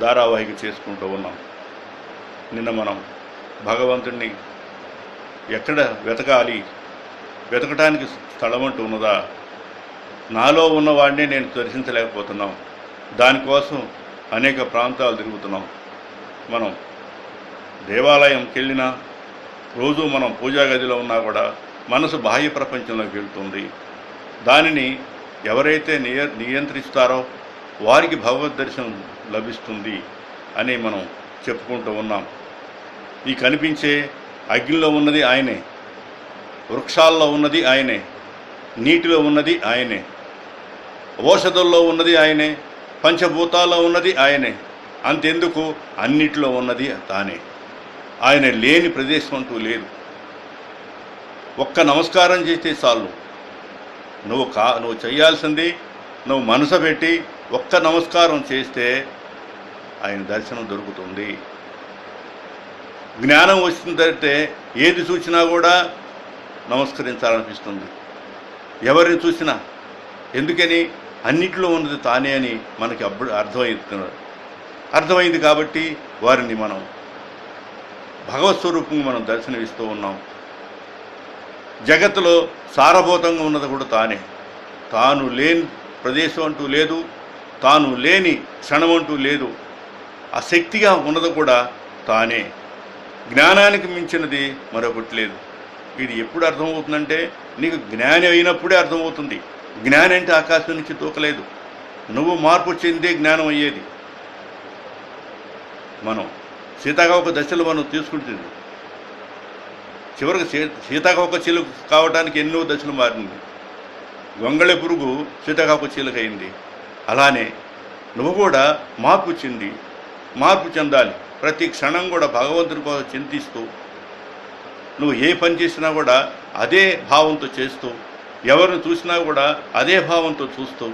ధారావాహిక చేసుకుంటూ ఉన్నాం. నిన్న మనం భగవంతుణ్ణి ఎక్కడ వెతకాలి వెతకటానికి స్థలం అంటూ ఉన్నదా? నాలో ఉన్నవాడిని నేను దర్శించలేకపోతున్నాం. దానికోసం అనేక ప్రాంతాలు తిరుగుతున్నాం. మనం దేవాలయంకి వెళ్ళినా రోజు మనం పూజా గదిలో ఉన్నా కూడా మనసు బాహ్య ప్రపంచంలోకి వెళ్తుంది. దానిని ఎవరైతే నియ నియంత్రిస్తారో వారికి భగవద్ దర్శనం లభిస్తుంది అని మనం చెప్పుకుంటూ ఉన్నాం. ఈ కనిపించే అగ్నిలో ఉన్నది ఆయనే. వృక్షాల్లో ఉన్నది ఆయనే. నీటిలో ఉన్నది ఆయనే. ఔషధుల్లో ఉన్నది ఆయనే. పంచభూతాల్లో ఉన్నది ఆయనే. అంతెందుకు? అన్నిటిలో ఉన్నది తానే. ఆయన లేని ప్రదేశం అంటూ లేదు. ఒక్క నమస్కారం చేస్తే చాలు. నువ్వు కా నువ్వు చేయాల్సింది నువ్వు మనసు పెట్టి ఒక్క నమస్కారం చేస్తే ఆయన దర్శనం దొరుకుతుంది. జ్ఞానం వచ్చిందంటే ఏది చూసినా కూడా నమస్కరించాలనిపిస్తుంది. ఎవరిని చూసినా? ఎందుకని? అన్నిటిలో ఉన్నది తానే అని మనకి అప్పుడు అర్థమవుతున్నారు. అర్థమైంది కాబట్టి వారిని మనం భగవత్ స్వరూపంగా మనం దర్శనమిస్తూ ఉన్నాం. జగత్తులో సారభూతంగా ఉన్నది కూడా తానే. తాను లేని ప్రదేశం అంటూ లేదు. తాను లేని క్షణమంటూ లేదు. ఆ శక్తిగా ఉన్నది కూడా తానే. జ్ఞానానికి మించినది మరొకటి లేదు. ఇది ఎప్పుడు అర్థమవుతుందంటే నీకు జ్ఞాని అయినప్పుడే అర్థమవుతుంది. జ్ఞాని అంటే ఆకాశం నుంచి తూకలేదు. నువ్వు మార్పు చెందే జ్ఞానం అయ్యేది. మనం సీతాకోక దశలు మనం తీసుకుంటుంది. చివరికి సీతాకోక చిలుక కావడానికి ఎన్నో దశలు మారింది. గొంగళి పురుగు సీతాకోక చిలుక అయింది అలానే నువ్వు కూడా మార్పు చెంది మార్పు చెందాలి. ప్రతి క్షణం కూడా భగవంతుని కోసం చింతిస్తూ నువ్వు ఏ పని చేసినా కూడా అదే భావంతో చేస్తూ ఎవరిని చూసినా కూడా అదే భావంతో చూస్తూ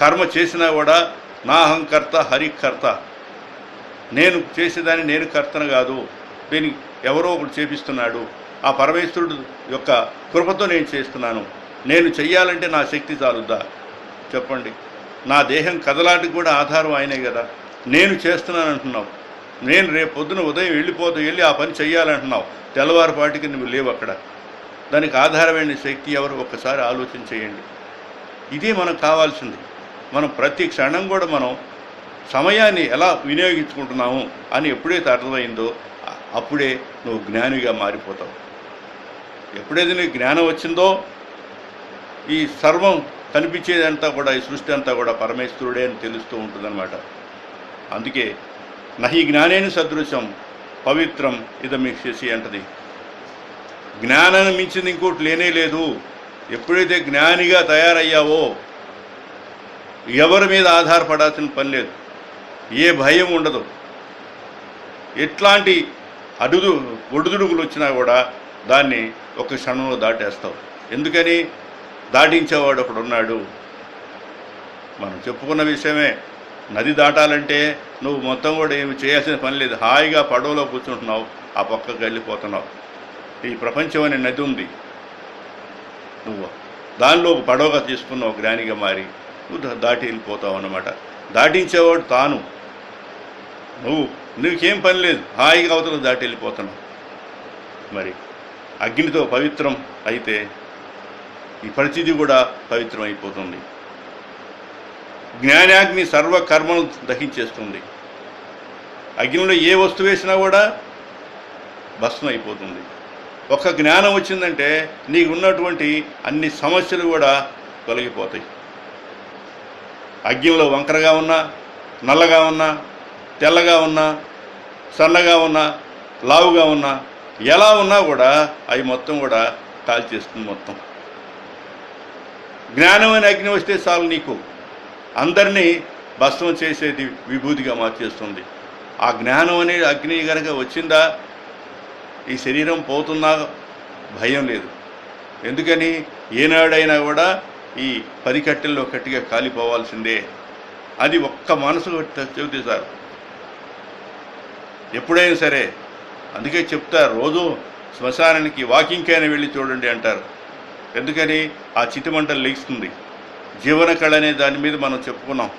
కర్మ చేసినా కూడా నా అహంకర్త హరికర్త నేను చేసేదాన్ని నేను కర్తన కాదు. దీని ఎవరో ఒకడు చేపిస్తున్నాడు. ఆ పరమేశ్వరుడు యొక్క కృపతో నేను చేస్తున్నాను. నేను చెయ్యాలంటే నా శక్తి చాలుద్దా? చెప్పండి. నా దేహం కదలాటికి కూడా ఆధారం ఆయనే కదా. నేను చేస్తున్నాను అంటున్నావు నేను రేపు పొద్దున ఉదయం వెళ్ళిపోతూ వెళ్ళి ఆ పని చెయ్యాలంటున్నావు. తెల్లవారుపాటికి నువ్వు లేవు అక్కడ. దానికి ఆధారమైన శక్తి ఎవరు ఒక్కసారి ఆలోచన చేయండి. ఇదే మనకు కావాల్సింది. మనం ప్రతి క్షణం కూడా మనం సమయాన్ని ఎలా వినియోగించుకుంటున్నాము అని ఎప్పుడైతే అర్థమైందో అప్పుడే నువ్వు జ్ఞానిగా మారిపోతావు. ఎప్పుడైతే నీకు జ్ఞానం వచ్చిందో ఈ సర్వం కనిపించేదంతా కూడా ఈ సృష్టి అంతా కూడా పరమేశ్వరుడే అని తెలుస్తూ ఉంటుందన్నమాట. అందుకే నహి జ్ఞానేని సదృశం పవిత్రం ఇదమిక్షసి అంటది. జ్ఞానాన్ని మించింది ఇంకోటి లేనే లేదు. ఎప్పుడైతే జ్ఞానిగా తయారయ్యావో ఎవరి మీద ఆధారపడాల్సిన పని లేదు. ఏ భయం ఉండదు. ఎట్లాంటి అడుగు ఒడుదుడుగులు వచ్చినా కూడా దాన్ని ఒక క్షణంలో దాటేస్తావు. ఎందుకని? దాటించేవాడు ఒకడు ఉన్నాడు. మనం చెప్పుకున్న విషయమే నది దాటాలంటే నువ్వు మొత్తం కూడా ఏమి చేయాల్సిన పని లేదు. హాయిగా పడవలో కూర్చుంటున్నావు ఆ పక్కకు వెళ్ళిపోతున్నావు. ఈ ప్రపంచం అనే నది ఉంది. నువ్వు దానిలో ఒక పడవగా తీసుకున్నావు జ్ఞానిగా మారి నువ్వు దాటి వెళ్ళిపోతావు అన్నమాట. దాటించేవాడు తాను. నువ్వు నీకేం పని లేదు. హాయిగా అవతల దాటి వెళ్ళిపోతున్నావు. మరి అగ్నితో పవిత్రం అయితే ఈ పరిస్థితి కూడా పవిత్రం అయిపోతుంది జ్ఞానాగ్ని సర్వకర్మను దహించేస్తుంది. అగ్నిలో ఏ వస్తువు వేసినా కూడా భస్మం అయిపోతుంది ఒక జ్ఞానం వచ్చిందంటే నీకు ఉన్నటువంటి అన్ని సమస్యలు కూడా తొలగిపోతాయి. అగ్నిలో వంకరగా ఉన్నా నల్లగా ఉన్నా తెల్లగా ఉన్నా సన్నగా ఉన్నా లావుగా ఉన్నా ఎలా ఉన్నా కూడా అవి మొత్తం కూడా కాల్చేస్తుంది మొత్తం. జ్ఞానం అని అగ్ని వస్తే చాలు నీకు. అందరినీ భస్మం చేసేది విభూతిగా మార్చేస్తుంది. ఆ జ్ఞానం అనేది అగ్ని కనుక వచ్చిందా ఈ శరీరం పోతున్నా భయం లేదు. ఎందుకని? ఏనాడైనా కూడా ఈ పది కట్టెల్లో కట్టిగా కాలిపోవాల్సిందే. అది ఒక్క మనసు చెబితే సార్ ఎప్పుడైనా సరే అందుకే చెప్తారు రోజు శ్మశానానికి వాకింగ్కైనా వెళ్ళి చూడండి అంటారు. ఎందుకని ఆ చిటిమంటలు లేస్తుంది. జీవన కళ అనే దాని మీద మనం చెప్పుకున్నాం.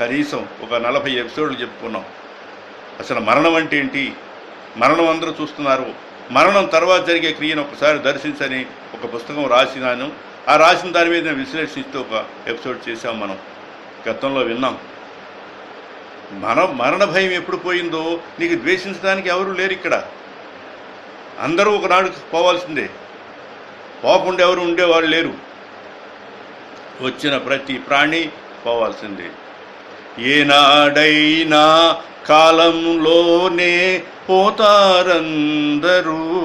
కనీసం ఒక నలభై ఎపిసోడ్లు చెప్పుకున్నాం. అసలు మరణం అంటే ఏంటి? మరణం అందరూ చూస్తున్నారు. మరణం తర్వాత జరిగే క్రియను ఒకసారి దర్శించని ఒక పుస్తకం రాసినాను. ఆ రాసిన దాని మీద నేను విశ్లేషిస్తూ ఒక ఎపిసోడ్ చేశాం మనం. గతంలో విన్నాం. మన మరణ భయం ఎప్పుడు పోయిందో నీకు ద్వేషించడానికి ఎవరు లేరు ఇక్కడ. అందరూ ఒకనాడు పోవాల్సిందే. పోకుండా ఎవరు ఉండేవాళ్ళు లేరు. వచ్చిన ప్రతి ప్రాణి పోవాల్సిందే. ఏనాడైనా కాలంలోనే పోతారందరూ.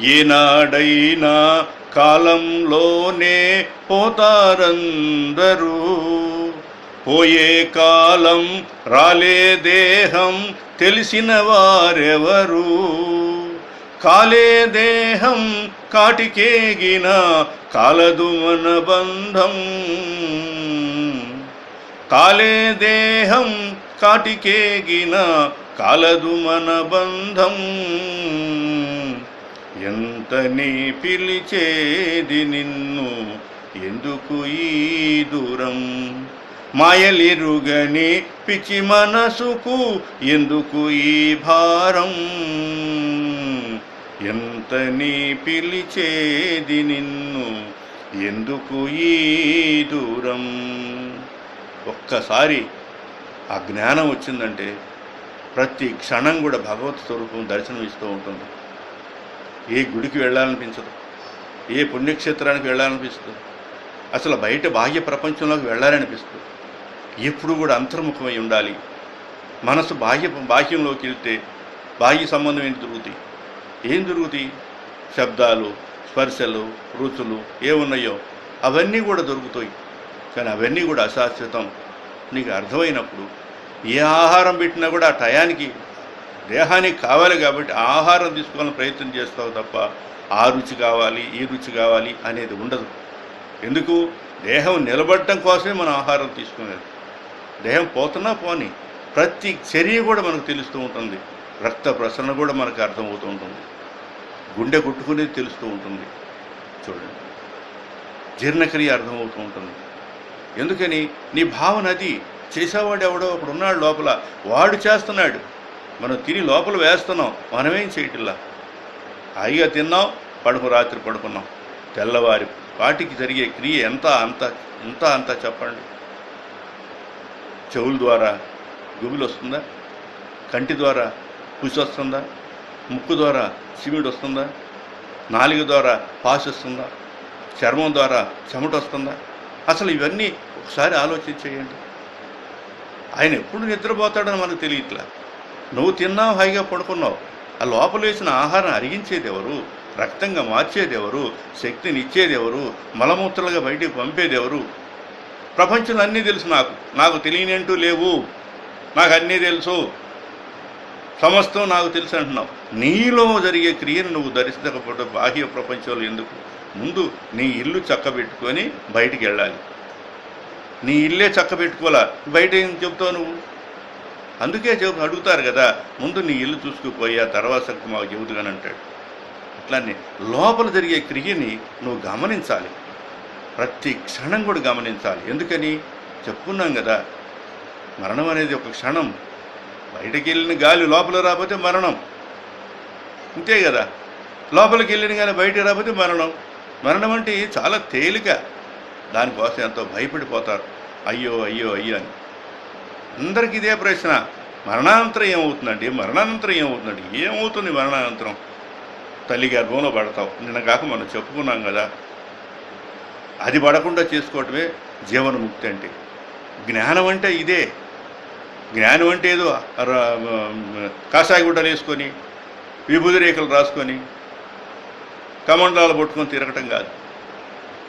ఏనాడైనా కాలంలోనే పోతారందరూ. పోయే కాలం రాలే దేహం తెలిసిన వారెవరు. కాలే దేహం కాటికేగిన కాలదు మన బంధం. కాలే దేహం కాటికేగిన కాలదు మన బంధం. ఎంత నీ పిలిచేది నిన్ను ఎందుకు ఈ దూరం? మాయలిరుగని పిచి మనసుకు ఎందుకు ఈ భారం? ఎంత నీ పిలిచేది నిన్ను? ఎందుకు ఈ దూరం? ఒక్కసారి ఆ జ్ఞానం వచ్చిందంటే ప్రతి క్షణం కూడా భగవత్ స్వరూపం దర్శనం ఇస్తూ ఉంటుంది. ఏ గుడికి వెళ్ళాలనిపించదు. ఏ పుణ్యక్షేత్రానికి వెళ్ళాలనిపిస్తుంది. అసలు బయట బాహ్య ప్రపంచంలోకి వెళ్ళాలనిపిస్తుంది. ఎప్పుడు కూడా అంతర్ముఖమై ఉండాలి. మనసు బాహ్య బాహ్యంలోకి వెళ్తే బాహ్య సంబంధం ఏంటి దొరుకుతాయి ఏం దొరుకుతాయి శబ్దాలు స్పర్శలు రుచులు ఏమున్నాయో అవన్నీ కూడా దొరుకుతాయి. కానీ అవన్నీ కూడా అశాశ్వతం. నీకు అర్థమైనప్పుడు ఏ ఆహారం పెట్టినా కూడా ఆ టయానికి దేహానికి కావాలి కాబట్టి ఆహారం తీసుకోవాలని ప్రయత్నం చేస్తావు తప్ప ఆ రుచి కావాలి ఈ రుచి కావాలి అనేది ఉండదు. ఎందుకు? దేహం నిలబడటం కోసమే మనం ఆహారం తీసుకునేది. దేహం పోతున్నా పోని ప్రతి చర్య కూడా మనకు తెలుస్తూ ఉంటుంది. రక్త ప్రసరణ కూడా మనకు అర్థమవుతూ ఉంటుంది. గుండె కొట్టుకునేది తెలుస్తూ ఉంటుంది. చూడండి. జీర్ణక్రియ అర్థమవుతూ ఉంటుంది. ఎందుకని? నీ భావన అది. చేసేవాడు ఎవడో ఒకడు ఉన్నాడు లోపల. వాడు చేస్తున్నాడు. మనం తిని లోపల వేస్తున్నాం. మనమేం చేయటిల్లా హాయిగా తిన్నాం. పడుకు రాత్రి పడుకున్నాం. తెల్లవారి వాటికి జరిగే క్రియ ఎంత అంత ఎంత అంత చెప్పండి. చెవుల ద్వారా గుబులు వస్తుందా కంటి ద్వారా పుసి వస్తుందా? ముక్కు ద్వారా సిమిడి వస్తుందా? నాలుగు ద్వారా పాస్ వస్తుందా? చర్మం ద్వారా చెమట వస్తుందా? అసలు ఇవన్నీ ఒకసారి ఆలోచించేయండి ఆయన ఎప్పుడు నిద్రపోతాడని మనకు తెలియట్లా. నువ్వు తిన్నావు హాయిగా పడుకున్నావు. ఆ లోపల వేసిన ఆహారం అరిగించేదెవరు? రక్తంగా మార్చేదెవరు? శక్తిని ఇచ్చేదెవరు మలమూత్రలుగా బయటికి పంపేదెవరు? ప్రపంచంలో అన్నీ తెలుసు నాకు. నాకు తెలియనంటూ లేవు. నాకు అన్నీ తెలుసు. సమస్తం నాకు తెలుసు అంటున్నావు. నీలో జరిగే క్రియను నువ్వు ధరించకపోతే బాహ్య ప్రపంచంలో ఎందుకు? ముందు నీ ఇల్లు చక్కబెట్టుకొని బయటికి వెళ్ళాలి. నీ ఇల్లే చక్కబెట్టుకోవాలా? బయట ఏం చెప్తావు నువ్వు? అందుకే చెప్ అడుగుతారు కదా ముందు నీ ఇల్లు చూసుకుపోయి ఆ తర్వాత సంగతి మాకు చెబుతుగాని అంటాడు. అట్లానే లోపల జరిగే క్రియని నువ్వు గమనించాలి. ప్రతి క్షణం కూడా గమనించాలి. ఎందుకని? చెప్పుకున్నాం కదా మరణం అనేది ఒక క్షణం. బయటకు వెళ్ళిన గాలి లోపల రాకపోతే మరణం. అంతే కదా. లోపలికి వెళ్ళిన కానీ బయటకు రాకపోతే మరణం. మరణం అంటే చాలా తేలిక. దానికోసం ఎంతో భయపడిపోతారు. అయ్యో అయ్యో అయ్యో అని. అందరికి ఇదే ప్రశ్న. మరణానంతరం ఏమవుతుందండి? మరణానంతరం ఏమవుతుందండి? ఏమవుతుంది మరణానంతరం? తల్లి గర్భంలో పడతావు. నిన్న కాక మనం చెప్పుకున్నాం కదా. అది పడకుండా చేసుకోవటమే జీవనముక్తి అంటే. జ్ఞానం అంటే ఇదే. జ్ఞానం అంటే ఏదో కాషాయ గుడ్డలు వేసుకొని విభూతి రేఖలు రాసుకొని కమండలాలు పట్టుకొని తిరగటం కాదు.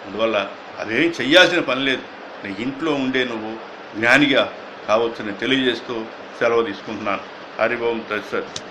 అందువల్ల అదేం చెయ్యాల్సిన పని లేదు. నీ ఇంట్లో ఉండే నువ్వు జ్ఞానిగా కావచ్చని తెలియజేస్తూ సెలవు తీసుకుంటున్నాను. హరిభవం ఓం తత్సత్